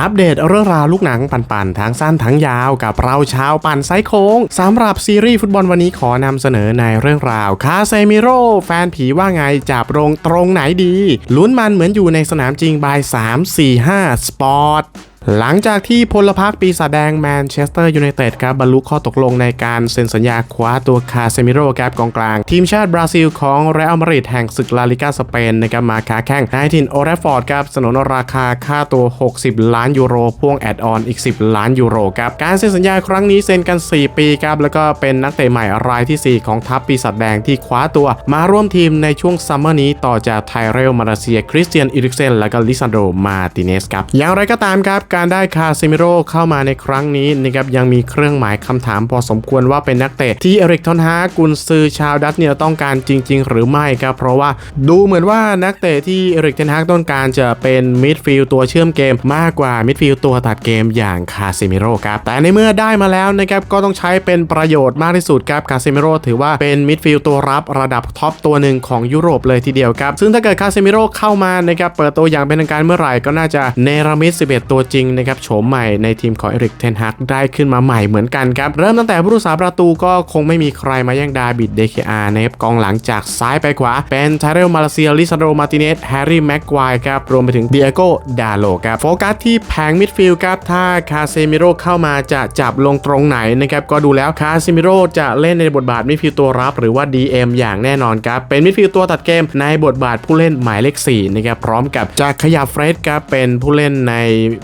อัปเดตเรื่องราวลูกหนังปั่นๆทั้งสั้นทั้งยาวกับเราชาวปั่นไซโค้งสำหรับซีรีส์ฟุตบอลวันนี้ขอนำเสนอในเรื่องราวคาเซมิโร่แฟนผีว่าไงจับโรงตรงไหนดี ลุ้นมันเหมือนอยู่ในสนามจริงบาย 3 4 5 สปอร์ต หลังจากที่พลพรรคปีศาจแดงแมนเชสเตอร์ยูไนเต็ดครับบรรลุข้อตกลงในการเซ็นสัญญาคว้าตัวคาเซมิโร่ครับกองกลาง ทีมชาติบราซิลของเรอัลมาดริดแห่งศึกลาลิกาสเปนนะครับมาค้าแข่งในทินโอเรฟอร์ดครับสนนราคาค่าตัว 60 ล้านยูโรพ่วงแอดออนอีก 10 ล้านยูโรครับการเซ็นสัญญาครั้งนี้เซ็นกัน 4 ปีครับแล้วก็เป็นนักเตะใหม่รายทีสี่4 ของทัพปีศาจแดงที่คว้าตัว มาร่วมทีมในช่วงซัมเมอร์นี้ต่อจากไทเรลมาเลเซียคริสเตียนอิริกเซนและก็ลิซานโดมาติเนสครับอย่างไรก็ตามครับการได้คาเซมิโร่เข้ามาในครั้งนี้นะครับยังมีเครื่องหมายคำถามพอสมควรว่าเป็นนักเตะที่เอริกทอนฮากุนซือชาวดัตเนี่ยต้องการจริง ๆ หรือไม่ครับเพราะว่าดูเหมือนว่านักเตะที่เอริกเทนฮากต้องการจะเป็นมิดฟิลด์ตัวเชื่อมเกมมากกว่ามิดฟิลด์ตัวตัดเกมอย่างคาเซมิโร่ครับแต่ในเมื่อได้มาแล้วนะครับก็ต้องใช้เป็นประโยชน์มากที่สุดครับคาเซมิโร่ถือว่าเป็นมิดฟิลด์ตัวรับระดับท็อปตัวหนึ่งของยุโรปเลยทีเดียวครับซึ่งถ้าเกิดคาเซมิโร่เข้ามานะครับเปิดตัวอย่างเป็นทางการเมื่อไหร่ก็น่าจะเนรมิต11 ตัวจริงนะครับโฉมใหม่ในทีมของเอริกเทนฮากได้ขึ้นมาใหม่เหมือนกันครับ เริ่มตั้งแต่ผู้รักษาประตูก็คงไม่มีใครมาแย่งดาบิดเดคอาร์นะครับกองหลังจากซ้ายไปขวา เป็นไทเรลมาเลเซียลิซานโดมาติเนสแฮร์รี่แม็กควายครับรวมไปถึงเดียโกดาโลครับโฟกัสที่แผงมิดฟิลด์ครับถ้าคาเซมิโร่เข้ามาจะจับลงตรงไหนนะครับก็ดูแล้วคาเซมิโร่จะเล่นในบทบาทมิดฟิลด์ตัวรับหรือว่า DM อย่างแน่นอนครับเป็นมิดฟิลด์ตัวตัดเกมในบทบาทผู้เล่นหมายเลข4นะครับพร้อมกับจะขยับเฟรดครับเป็นผู้เล่นใน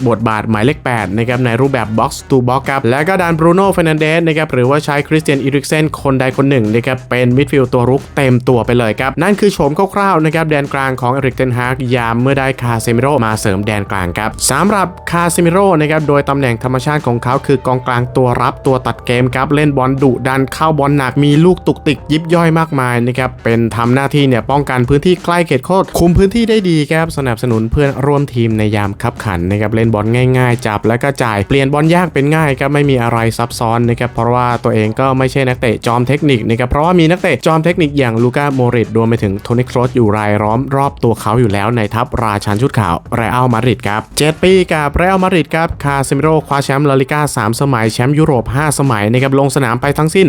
บทบาทหมายเลข8นะครับในรูปแบบบ็อกซ์ตูบ็อกครับและก็ดันบรูโน่เฟนันเดสนะครับหรือว่าใช้คริสเตียนอีริกเซนคนใดคนหนึ่งนะครับเป็นมิดฟิลด์ตัวรุกเต็มตัวไปเลยครับ นั่นคือโฉมคร่าวๆนะครับแดนกลางของเอริกเทนฮากยามเมื่อได้คาเซมิโรมาเสริมแดนกลางครับสำหรับคาเซมิโรนะครับโดยตำแหน่งธรรมชาติของเขาคือกองกลางตัวรับตัวตัดเกมครับเล่นบอลดุดันเข้าบอลหนักมีลูกตุกติกยิบย่อยมากมายนะครับเป็นทำหน้าที่เนี่ยป้องกันพื้นที่ใกล้เขตโทษคุมพื้นที่ได้ดีครับสนับสนุนเพื่อนร่วมทีมในยามคับขันนะครับเล่นบอลง่ายๆ จับแล้วก็จ่ายเปลี่ยนบอลยากเป็นง่ายครับไม่มีอะไรซับซ้อนนะครับเพราะว่าตัวเองก็ไม่ใช่นักเตะจอมเทคนิคนะครับเพราะว่ามีนักเตะจอมเทคนิคอย่างลูก้าโมริตรวมไปถึงโทนี่ครอสอยู่รายล้อมรอบตัวเขาอยู่แล้วในทัพราชันชุดขาวเรอัลมาดริดครับ7ปีกับเรอัลมาดริดครับคาเซมิโร่คว้าแชมป์ลาลิก้า3 สมัยแชมป์ยุโรป 5 สมัยนะครับลงสนามไปทั้งสิ้น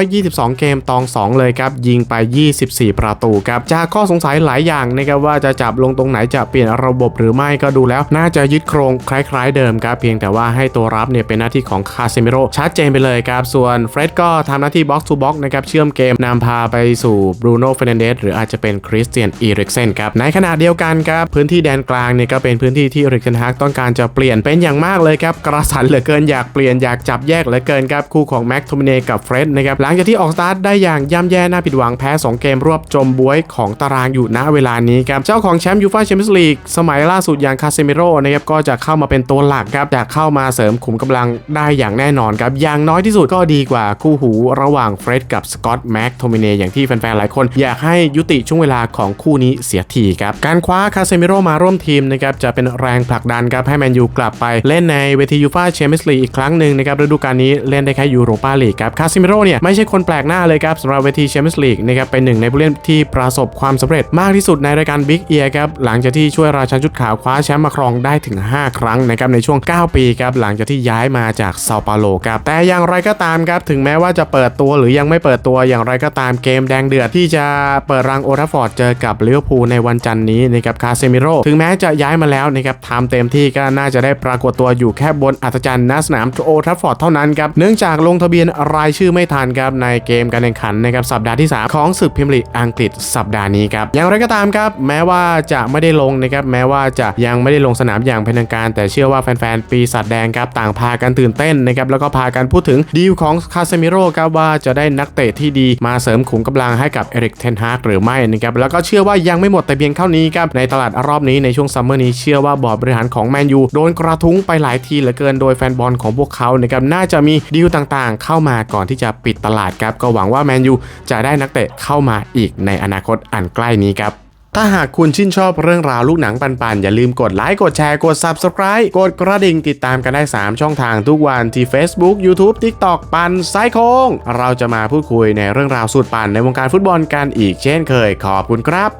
222 เกมตอง 2 เลยครับยิงไป 24 ประตูครับจากข้อสงสัยหลายอย่างนะครับว่าจะจับลงตรงไหนจะเปลี่ยนระบบหรือไม่ก็ดูแล้ว น่าจะยึดโครงคล้ล้ายๆเดิมครับเพียงแต่ว่าให้ตัวรับเนี่ยเป็นหน้าที่ของคาเซมิโร่ชัดเจนไปเลยครับ ส่วนเฟร็ดก็ทำหน้าที่บ็อกซ์ทูบ็อกซ์นะครับเชื่อมเกมนำพาไปสู่บรูโน่เฟรนเดสหรืออาจจะเป็นคริสเตียนอีริกเซนครับในขณะเดียวกันครับพื้นที่แดนกลางเนี่ยก็เป็นพื้นที่ที่ริกเทนฮากต้องการจะเปลี่ยนเป็นอย่างมากเลยครับกระสันเหลือเกินอยากเปลี่ยนอยากจับแยกเหลือเกินครับคู่ของแม็กโทมิเนกับเฟร็ดนะครับหลังจากที่ออกสตาร์ทได้อย่างย่ำแย่น่าผิดหวังแพ้ 2 เกมรวบจมบวยของตารางอยู่ณเวลานี้ครับเจ้าของแชมป์ยูฟ่าแชมเปี้ยนส์ลีกสมัยล่าสุดอย่างคาเซมิโร่นะครับก็จะเข้ามาเป็นตัวหลักครับจะเข้ามาเสริมขุมกำลังได้อย่างแน่นอนครับอย่างน้อยที่สุดก็ดีกว่าคู่หูระหว่างเฟร็ดกับสกอตแม็กโทมิเนอย่างที่แฟนๆหลายคนอยากให้ยุติช่วงเวลาของคู่นี้เสียทีครับการคว้าคาเซมิโรมาร่วมทีมนะครับจะเป็นแรงผลักดันครับให้แมนยูกลับไปเล่นในเวทียูฟ่าแชมเปี้ยนส์ลีกอีกครั้งหนึ่งนะครับฤดูกาลนี้เล่นได้แค่ยูโรปาลีกครับคาเซมิโรเนี่ยไม่ใช่คนแปลกหน้าเลยครับสำหรับเวทีแชมเปี้ยนส์ลีกนะครับเป็นหนึ่งในผู้เล่นที่ประสบความสำเร็จมากที่สุดในรายการบิ๊กเอียครับหลังจากที่ช่วยราชันชุดขาวคว้าแชมป์มาครองได้ถึง 5 ครั้งนะครับในช่วง 9 ปีครับหลังจากที่ย้ายมาจากเซาเปาโลครับแต่อย่างไรก็ตามครับถึงแม้ว่าจะเปิดตัวหรือยังไม่เปิดตัวอย่างไรก็ตามเกมแดงเดือดที่จะเปิดรังโอทัฟฟอร์ดเจอกับลิเวอร์พูลในวันจันทร์นี้นะครับคาเซมิโร่ถึงแม้จะย้ายมาแล้วนะครับทำเต็มที่ก็น่าจะได้ปรากฏตัวอยู่แค่บนอัศจรรย์ณสนามโอทัฟฟอร์ดเท่านั้นครับเนื่องจากลงทะเบียนรายชื่อไม่ทันครับในเกมการแข่งขันนะครับสัปดาห์ที่ 3 ของศึกพรีเมียร์ลีกอังกฤษสัปดาห์นี้ครับอย่างไรก็ตามครับแม้ว่าจะไม่ได้ลงนะครับแม้ว่าจะยังไม่ได้ลงสนามอย่างเป็นทางการแต่เชื่อว่าแฟนๆ ปีศาจแดงครับต่างพากันตื่นเต้นนะครับแล้วก็พากันพูดถึงดีลของคาเซมิโร่ครับว่าจะได้นักเตะที่ดีมาเสริมขุมกำลังให้กับเอริกเทนฮากหรือไม่นะครับแล้วก็เชื่อว่ายังไม่หมดแต่เพียงเท่านี้ครับในตลาดรอบนี้ในช่วงซัมเมอร์นี้เชื่อว่าบอร์ดบริหารของแมนยูโดนกระทุ้งไปหลายทีเหลือเกินโดยแฟนบอลของพวกเขานะครับน่าจะมีดีลต่างๆ เข้ามาก่อนที่จะปิดตลาดครับก็หวังว่าแมนยูจะได้นักเตะเข้ามาอีกในอนาคตอันใกล้นี้ครับ ถ้าหากคุณชื่นชอบเรื่องราวลูกหนังปันๆ อย่าลืมกดไลค์ กดแชร์ กด Subscribe กดกระดิ่งติดตามกันได้ 3 ช่องทางทุกวันที่ Facebook YouTube TikTok ปันไซโคง เราจะมาพูดคุยในเรื่องราวสุดปันในวงการฟุตบอลกันอีกเช่นเคยขอบคุณครับ